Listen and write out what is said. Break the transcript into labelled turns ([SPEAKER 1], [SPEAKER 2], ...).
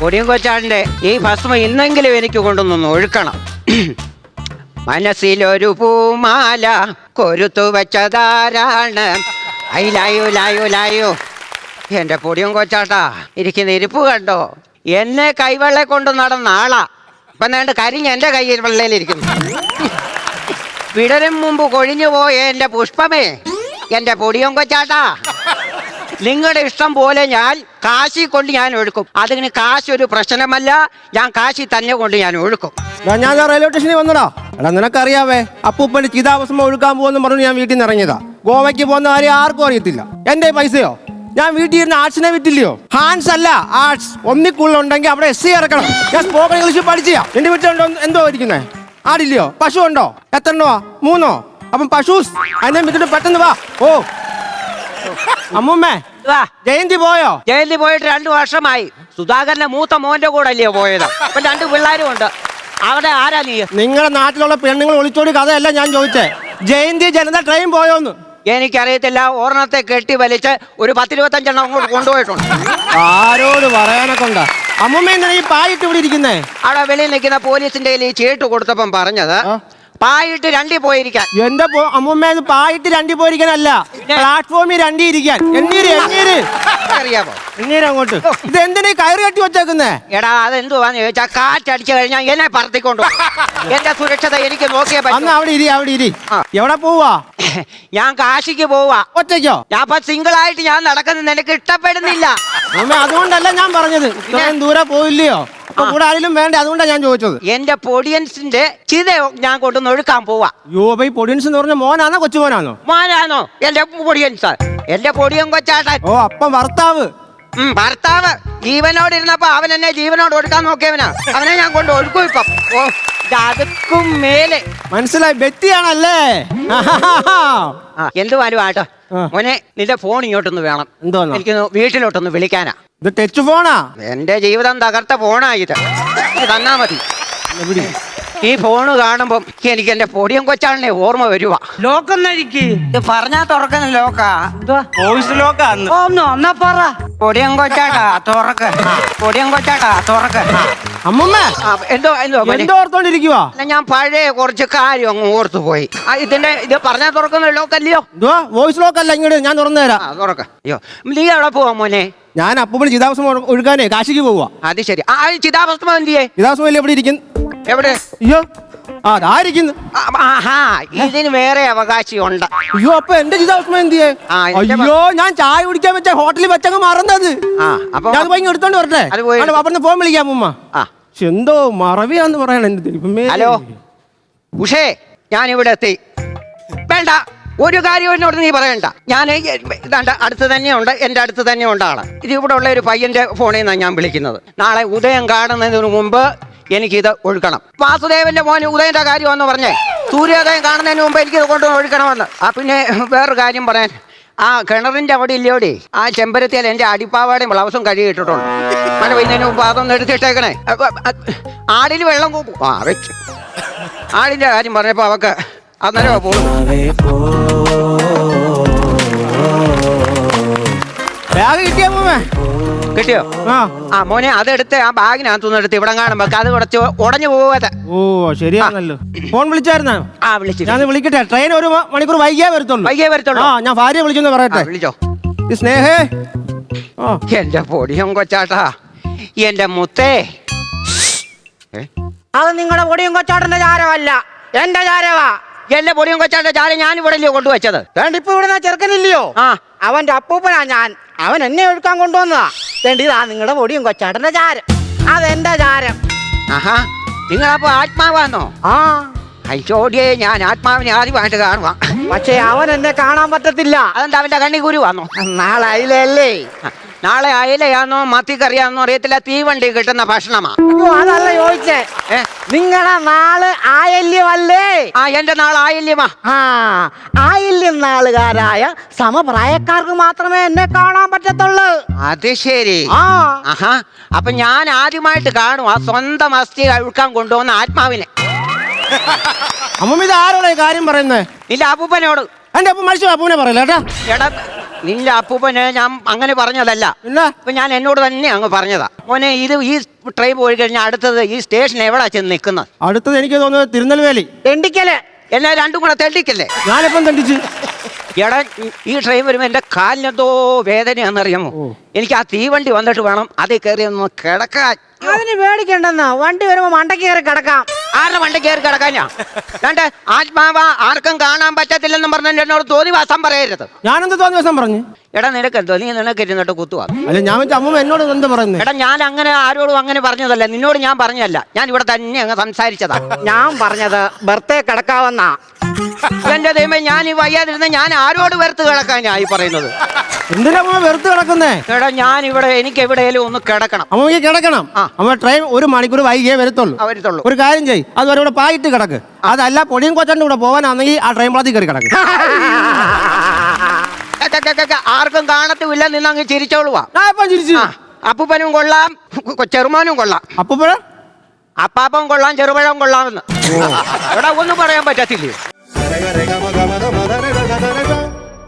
[SPEAKER 1] പൊടിയും കൊച്ചാളിന്റെ ഈ ഭസ്മം ഇന്നെങ്കിലും എനിക്ക് കൊണ്ടൊന്നൊന്ന് ഒഴുക്കണം. മനസ്സിലൊരു പൂമാല കൊരുത്തു വെച്ചതാരാണ്? അയിലായു ലായോ ലായോ എന്റെ പൊടിയും കൊച്ചാട്ടാ ഇരിക്കുന്ന ഇരിപ്പ് കണ്ടോ? എന്നെ കൈവെള്ളെ കൊണ്ട് നടന്ന ആളാ. ഇപ്പൊ നേണ്ട കരിഞ്ഞ് എന്റെ കയ്യിൽ വെള്ളയിലിരിക്കുന്നു വിടരും മുമ്പ് കൊഴിഞ്ഞു പോയ എന്റെ പുഷ്പമേ. എന്റെ പൊടിയും കൊച്ചാട്ടാ നിങ്ങളുടെ ഇഷ്ടം പോലെ ഞാൻ കാശി കൊണ്ട് ഞാൻ ഒഴുക്കും. അതിന് കാശ് ഒരു പ്രശ്നമല്ല. ഞാൻ കാശി തന്നെ കൊണ്ട് ഞാൻ ഒഴുക്കും.
[SPEAKER 2] ഞാൻ റെയിൽവേ സ്റ്റേഷനിൽ വന്നടാ. എടാ നിനക്കറിയാവേ അപ്പൂപ്പന്റെ ചിതാവസ്ഥ ഒഴുക്കാൻ പോകുന്ന പറഞ്ഞു ഞാൻ വീട്ടിൽ നിന്ന് ഇറങ്ങിയതാ. ഗോവയ്ക്ക് പോകുന്ന കാര്യം ആർക്കും അറിയത്തില്ല. എന്റെ പൈസയോ? ഞാൻ വീട്ടിൽ ഇരുന്ന് ആർട്സിനെ വിറ്റില്ലയോ? ഹാൻസ് അല്ല ആർട്സ്. ഒന്നിക്കുള്ളുണ്ടെങ്കിൽ അവിടെ എസ് സി ഇറക്കണം. ഞാൻ സ്പോക്കൺ ഇംഗ്ലീഷ് പഠിച്ചാ എന്റെ വീട്ടിലുണ്ടോ എന്തോ ഇരിക്കുന്നേ? ആടില്ലയോ? പശു ഉണ്ടോ? എത്ര എണ്ണോ മൂന്നോ? അപ്പം പശൂസ്. അതിനെ വിട്ടിട്ട് പെട്ടെന്ന് വാ. ഓ. അമ്മൂമ്മേ
[SPEAKER 1] വാ.
[SPEAKER 2] ജയന്തി പോയോ?
[SPEAKER 1] ജയന്തി പോയിട്ട് രണ്ടു വർഷമായി. സുധാകരന്റെ മൂത്ത മോന്റെ കൂടെ അല്ലയോ പോയത്. അപ്പൊ രണ്ട് പിള്ളേരും ഉണ്ട്. അവിടെ ആരാ നീ?
[SPEAKER 2] നിങ്ങളുടെ നാട്ടിലുള്ള പെണ്ണുങ്ങൾ ഒളിച്ചോടി കഥയല്ല ഞാൻ ചോദിച്ചേ. ജയന്തി ജനത ട്രെയിൻ പോയോന്ന്.
[SPEAKER 1] എനിക്കറിയത്തില്ല. ഓർണത്തെ കെട്ടി വലിച്ച് ഒരു പത്തിരുപത്തഞ്ചെണ്ണം അങ്ങോട്ട് കൊണ്ടുപോയിട്ടുണ്ട്.
[SPEAKER 2] ആരോട് പറയാനൊക്കെ ഉണ്ടാ? അമ്മൂമ്മ എന്തിനാ ഈ പായിട്ട് ഇവിടെ ഇരിക്കുന്നേ?
[SPEAKER 1] അവിടെ വെളിയിൽ നിൽക്കുന്ന പോലീസിന്റെ കയ്യിൽ ഈ ചീട്ട് കൊടുത്തപ്പം പറഞ്ഞത്. പായിട്ട് രണ്ടി പോയിരിക്കാൻ.
[SPEAKER 2] എന്റെ അമ്മൂമ്മ പായിട്ട് രണ്ടി പോയിരിക്കാനല്ല. പ്ലാറ്റ്ഫോമിൽ രണ്ടി ഇരിക്കാൻ. എണ്ണീര് എണ്ണീര്.
[SPEAKER 1] അറിയാമോ
[SPEAKER 2] എണ്ണീര് അങ്ങോട്ട്. ഇത് എന്തിനാ കയറ് കെട്ടി വെച്ചേക്കുന്നേ?
[SPEAKER 1] എടാ അതെന്തുവാന്ന് ചോദിച്ചാൽ കാറ്റടിച്ചു കഴിഞ്ഞാൽ എന്നെ പറത്തിക്കൊണ്ടു എന്റെ സുരക്ഷത എനിക്ക് നോക്കിയേ
[SPEAKER 2] അന്ന്
[SPEAKER 1] പറ്റൂ
[SPEAKER 2] അവിടെ ഇരി അവിടെ ഇരി. എവിടെ പോവാ?
[SPEAKER 1] ഞാൻ കാശിക്ക് പോവാ.
[SPEAKER 2] ഒറ്റയ്ക്കോ?
[SPEAKER 1] ഞാൻ ഇപ്പൊ സിംഗിൾ ആയിട്ട് ഞാൻ നടക്കുന്നത് നിനക്ക് ഇഷ്ടപ്പെടുന്നില്ല.
[SPEAKER 2] അതുകൊണ്ടല്ല ഞാൻ പറഞ്ഞത്. ദൂരെ പോയില്ലയോ അപ്പൊ കൂടെ ആരെങ്കിലും വേണ്ടേ? അതുകൊണ്ടാ ഞാൻ ചോദിച്ചത്.
[SPEAKER 1] എന്റെ പൊടിയൻസിന്റെ ചിത ഞാൻ കൊണ്ടുവന്ന് ഒഴുക്കാൻ പോവാ.
[SPEAKER 2] യോ ബൈ പൊടിയൻസ് എന്ന് പറഞ്ഞ മോനാണോ കൊച്ചുമോനാണോ?
[SPEAKER 1] മോനാണോ? എന്റെ പൊടിയൻസ്. എന്റെ പൊടിയൻ കൊച്ചാട്ടൻ
[SPEAKER 2] ഓ അപ്പം ഭർത്താവ്.
[SPEAKER 1] ഉം, ഭർത്താവ്. ജീവനോട് ഇരുന്നപ്പോ അവൻ എന്നെ ജീവനോട് ഒടുക്കാൻ നോക്കിയവനാ. അവനെ ഞാൻ കൊണ്ട് ഒഴുക്കും ഇപ്പം. ഓ അതുക്കും മേലെ.
[SPEAKER 2] മനസ്സിലായി. ബെറ്റിയാണല്ലേ
[SPEAKER 1] ആ എന്തുവാനും ആട്ടോ
[SPEAKER 2] ആ.
[SPEAKER 1] മോനെ നിന്റെ ഫോൺ ഇങ്ങോട്ടൊന്ന് വേണം.
[SPEAKER 2] എന്തോന്നോ?
[SPEAKER 1] എനിക്കൊന്ന് വീട്ടിലോട്ടൊന്ന് വിളിക്കാനാ.
[SPEAKER 2] ഇത് ടച്ച് ഫോണാ.
[SPEAKER 1] എന്റെ ജീവിതം തകർത്ത ഫോണാ ഇത്. തന്നാ മതി. ഈ ഫോണ് കാണുമ്പം എനിക്ക് എന്റെ പൊടിയും കൊച്ചാളിനെ ഓർമ്മ വരുവാ.
[SPEAKER 3] ലോക്കെന്നഴിക്ക്
[SPEAKER 1] ഇത് പറഞ്ഞാ തുറക്കുന്ന ലോക്കാ.
[SPEAKER 3] വോയിസ് ലോക്കാന്ന്
[SPEAKER 1] ഒന്ന് ഒന്നാ പറ. പൊടിയും കൊച്ചാട്ടാ തുറക്ക്. പൊടിയും കൊച്ചാട്ടാ തുറക്ക്.
[SPEAKER 2] അമ്മമ്മ.
[SPEAKER 1] എന്തോ എന്തോ
[SPEAKER 2] എന്തോ ഓർത്തോണ്ടിരിക്കുവാ?
[SPEAKER 1] ഞാൻ പഴയ കുറച്ച് കാര്യം അങ്ങ് ഓർത്തു പോയി. ഇതിന്റെ ഇത് പറഞ്ഞാ തുറക്കുന്ന ലോക്കല്ലയോ?
[SPEAKER 2] വോയിസ് ലോക്കല്ല ഇങ്ങോട്ട് ഞാൻ തുറന്നു തരാം
[SPEAKER 1] തുറക്കോ തുറക്ക. അയ്യോ നീ എവിടെ പോവാ മോനെ?
[SPEAKER 2] ഞാൻ അപ്പൂപ്പന് ചിതാഭസ്മം ഒഴു- ഒഴുകാനേ കാശിക്ക് പോവാ
[SPEAKER 1] അത് ശരി. ആ ചിതാഭസ്മം എന്തിയേ
[SPEAKER 2] ചിതാഭസ്മം അല്ലേ എവിടെ ഇരിക്കുന്നു?
[SPEAKER 1] എവിടെ?
[SPEAKER 2] അയ്യോ അതായിരിക്കുന്നു
[SPEAKER 1] ഇതിന് വേറെ അവകാശമുണ്ട്
[SPEAKER 2] അയ്യോ അപ്പൊ എന്റെ ചിതാഭസ്മം എന്തിയേ അയ്യോ ഞാൻ ചായ കുടിക്കാൻ വെച്ച ഹോട്ടലിൽ വെച്ചങ്ങ് മറന്നത്. ഞാൻ പോയി എടുത്തോണ്ട് വരട്ടെ. അവിടുന്ന് ഫോൺ വിളിക്കാം ഉമ്മ. എന്തോ മറവിയാന്ന് പറയണ എന്റെ
[SPEAKER 1] ഹലോ. ഉഷേ ഞാൻ ഇവിടെ എത്തി വേണ്ട. ഒരു കാര്യം എന്നോട് നീ പറയണ്ട. ഞാൻ ഇതാണ്ട് അടുത്ത് തന്നെയുണ്ട് എന്റെ അടുത്ത് തന്നെ ഉണ്ട് ആൾ ഉള്ള ഒരു പയ്യന്റെ ഫോണിൽ നിന്നാണ് ഞാൻ വിളിക്കുന്നത്. നാളെ ഉദയം കാണുന്നതിന് മുമ്പ് എനിക്കിത് ഒഴുക്കണം. വാസുദേവന്റെ മോന് ഉദയന്റെ കാര്യമെന്ന് പറഞ്ഞേ. സൂര്യോദയം കാണുന്നതിന് മുമ്പ് എനിക്കിത് കൊണ്ടുവന്ന് ഒഴുക്കണമെന്ന്. ആ പിന്നെ വേറൊരു കാര്യം പറയാൻ. ആ കിണറിന്റെ അവിടെ ഇല്ലയോടി ആ ചെമ്പരത്തിയാൽ എന്റെ അടിപ്പാവാടെയും ബ്ലൗസും കഴുകിയിട്ടിട്ടുണ്ട്. മഴ പെയ്യുന്നതിന് മുമ്പ് അതൊന്ന് എടുത്തിട്ടേക്കണേ. ആടിൽ വെള്ളം കൂപ്പും. ആ വെച്ചു. ആടിന്റെ കാര്യം പറഞ്ഞപ്പോൾ അവക്ക് അന്നേരം പോകും
[SPEAKER 2] കിട്ടിയ? ആ.
[SPEAKER 1] ആ മോനെ അതെടുത്ത് ആ ബാഗിനകത്തുനിന്ന് എടുത്ത് ഇവിടെ കാണുമ്പോ അത് കുറച്ച് ഉടഞ്ഞു പോവാതെ.
[SPEAKER 2] ഓ ശരിയാണല്ലോ. ഫോൺ വിളിച്ചായിരുന്നോ?
[SPEAKER 1] ആ വിളിച്ചു
[SPEAKER 2] ഞാൻ വിളിക്കട്ടെ. ട്രെയിൻ ഒരു മണിക്കൂർ വൈകിയേ വരത്തുള്ളൂ.
[SPEAKER 1] വൈകിയേ വരത്തുള്ളൂ.
[SPEAKER 2] ആ ഞാൻ ഭാര്യ വിളിച്ചെന്ന് പറയട്ടെ.
[SPEAKER 1] വിളിച്ചോ.
[SPEAKER 2] ഈ സ്നേഹേ. ആ.
[SPEAKER 1] എന്റെ പൊടിയും കൊച്ചാട്ടാ. എന്റെ മുത്തേ. ഏ?
[SPEAKER 3] അത് നിങ്ങളുടെ പൊടിയും കൊച്ചാട്ടന്റെ ചാരമല്ല. എന്റെ ചാരവാ.
[SPEAKER 1] എന്റെ പൊടിയും കൊച്ചാട്ടന്റെ ചാല ഞാൻ ഇവിടെ കൊണ്ടുവച്ചത്?
[SPEAKER 3] വേണ്ട ഇപ്പൊ ഇവിടെ ചെറുക്കനില്ലയോ?
[SPEAKER 1] ആ.
[SPEAKER 3] അവന്റെ അപ്പൂപ്പനാ ഞാൻ. അവൻ എന്നെ ഒഴുക്കാൻ കൊണ്ടുവന്നതാ. വേണ്ടി ഇതാ? നിങ്ങളുടെ പൊടിയും കൊച്ചാട്ടന്റെ ചാരം. അതെന്റെ ചാരം?
[SPEAKER 1] ആഹാ നിങ്ങളപ്പോ ആത്മാവാന്നോ?
[SPEAKER 3] ആ.
[SPEAKER 1] അയ്യോടിയെ ഞാൻ ആത്മാവിനെ ആദ്യമായിട്ട് കാണുക
[SPEAKER 3] പക്ഷേ അവൻ എന്നെ കാണാൻ പറ്റത്തില്ല.
[SPEAKER 1] അതെന്താ അവന്റെ കണ്ണി കുരുവാന്നോ
[SPEAKER 3] നാളെ അയിലല്ലേ
[SPEAKER 1] നാളെ അയിലയാന്നോ മത്തിക്കറിയാന്നോ അറിയത്തില്ല തീവണ്ടി കിട്ടുന്ന ഭക്ഷണമാ.
[SPEAKER 3] അയ്യോ അതല്ല ചോദിച്ചേ.
[SPEAKER 1] ഏ?
[SPEAKER 3] നിങ്ങളുടെ നാൾ ആയല്യമല്ലേ?
[SPEAKER 1] ആ എന്റെ നാളെ ആയില്യമാ.
[SPEAKER 3] ആ ആയില്യം നാളുകാരായ സമപ്രായക്കാർക്ക് മാത്രമേ എന്നെ കാണാൻ പറ്റത്തുള്ളൂ.
[SPEAKER 1] അത് ശരി.
[SPEAKER 3] ആ.
[SPEAKER 1] ആഹാ അപ്പൊ ഞാൻ ആദ്യമായിട്ട് കാണും ആ സ്വന്തം അസ്ഥി അഴുക്കാൻ കൊണ്ടുവന്ന ആത്മാവിനെ.
[SPEAKER 2] അമ്മ ഇത് ആരോടെ കാര്യം പറയുന്നേ?
[SPEAKER 1] ഇല്ല അപ്പൂപ്പനോട്.
[SPEAKER 2] എന്റെ അപ്പൂ മരിച്ചു അപ്പൂനെ പറയല കേട്ടാ?
[SPEAKER 1] എടാ നിന്റെ അപ്പൂപ്പനെ ഞാൻ അങ്ങനെ പറഞ്ഞതല്ല.
[SPEAKER 2] പിന്നെ?
[SPEAKER 1] ഇപ്പൊ ഞാൻ എന്നോട് തന്നെ അങ്ങ് പറഞ്ഞതാ. മോനെ ഇത് ഈ ട്രെയിൻ പോയി കഴിഞ്ഞാൽ അടുത്തത് ഈ സ്റ്റേഷൻ എവിടാ ചെന്ന് നിൽക്കുന്നത്?
[SPEAKER 2] അടുത്തത് എനിക്ക് തോന്നുന്നത് തിരുനെൽവേലി
[SPEAKER 3] തെണ്ടിക്കൽ
[SPEAKER 1] എന്നെ രണ്ടും കൂടെ തെണ്ടിക്കല്ലേ?
[SPEAKER 2] ഞാനിപ്പം തെണ്ടിച്ചു.
[SPEAKER 1] എടാ ഈ ട്രെയിൻ വരുമ്പോൾ എന്റെ കാലിനെന്തോ വേദനയാണെന്നറിയാമോ? എനിക്ക് ആ തീവണ്ടി വന്നിട്ട് വേണം അതിൽ കയറി ഒന്ന് കിടക്കാൻ.
[SPEAKER 3] അതിന് പേടിക്കണ്ടെന്ന്. വണ്ടി വരുമ്പോ മണ്ടക്ക് കയറി കിടക്കാം.
[SPEAKER 1] ആരുടെ വണ്ടി കയറി കിടക്കാനാ? രണ്ട് ആത്മാവ ആർക്കും കാണാൻ പറ്റത്തില്ലെന്നും പറഞ്ഞ എന്നോട് തോന്നി വാസം പറയരുത്.
[SPEAKER 2] ഞാനെന്ത് തോന്നിയ വാസം പറഞ്ഞു?
[SPEAKER 1] എടാ നിനക്ക് എന്തോ നീ നിനക്ക് ഇരുന്നിട്ട് കുത്തുവാ.
[SPEAKER 2] അല്ല ഞാൻ വെച്ച അമ്മ എന്നോട് എന്താ പറയുന്നത്
[SPEAKER 1] എടാ ഞാൻ അങ്ങനെ ആരോടും അങ്ങനെ പറഞ്ഞതല്ല. നിന്നോട് ഞാൻ പറഞ്ഞതല്ല. ഞാൻ ഇവിടെ തന്നെ അങ്ങ് സംസാരിച്ചതാ.
[SPEAKER 3] ഞാൻ പറഞ്ഞത് ബർത്തേ കിടക്കാവെന്നാ.
[SPEAKER 1] എന്റെ ദൈവം ഞാൻ ഈ വയ്യാതിരുന്ന ഞാൻ ആരോട് വെറുത്ത് കിടക്കാനാ ഈ പറയുന്നത്?
[SPEAKER 2] എന്തിനാ അമ്മ വെറുത്ത് കിടക്കുന്നേ?
[SPEAKER 1] എടാ ഞാൻ ഇവിടെ എനിക്ക് എവിടെയെങ്കിലും ഒന്ന് കിടക്കണം.
[SPEAKER 2] അമ്മയ്ക്ക് കിടക്കണം.
[SPEAKER 1] ആ.
[SPEAKER 2] അമ്മ ട്രെയിൻ ഒരു മണിക്കൂർ വൈകിയേ വരത്തുള്ളൂ.
[SPEAKER 1] വരത്തുള്ളൂ.
[SPEAKER 2] ഒരു കാര്യം ചെയ്യ്. അതുവരെ ഇവിടെ പായിട്ട് കിടക്ക്. അതല്ല പൊടിയും കൊച്ചന്റെ കൂടെ പോകാനാണെങ്കിൽ ആ ട്രെയിൻ പ്ലാത്തിൽ കയറി കിടക്ക്.
[SPEAKER 1] ആർക്കും കാണത്തുമില്ല നിന്ന് അങ്ങ് ചിരിച്ചോളുവാ.
[SPEAKER 2] ഞാൻ ഇപ്പം ചിരിച്ചു?
[SPEAKER 1] ആ അപ്പൂപ്പനും കൊള്ളാം കൊ- ചെറുമോനും കൊള്ളാം.
[SPEAKER 2] അപ്പൂപ്പഴ
[SPEAKER 1] അപ്പാപ്പം കൊള്ളാം ചെറുപഴം കൊള്ളാമെന്ന്. എടാ ഒന്നും പറയാൻ പറ്റത്തില്ലേ?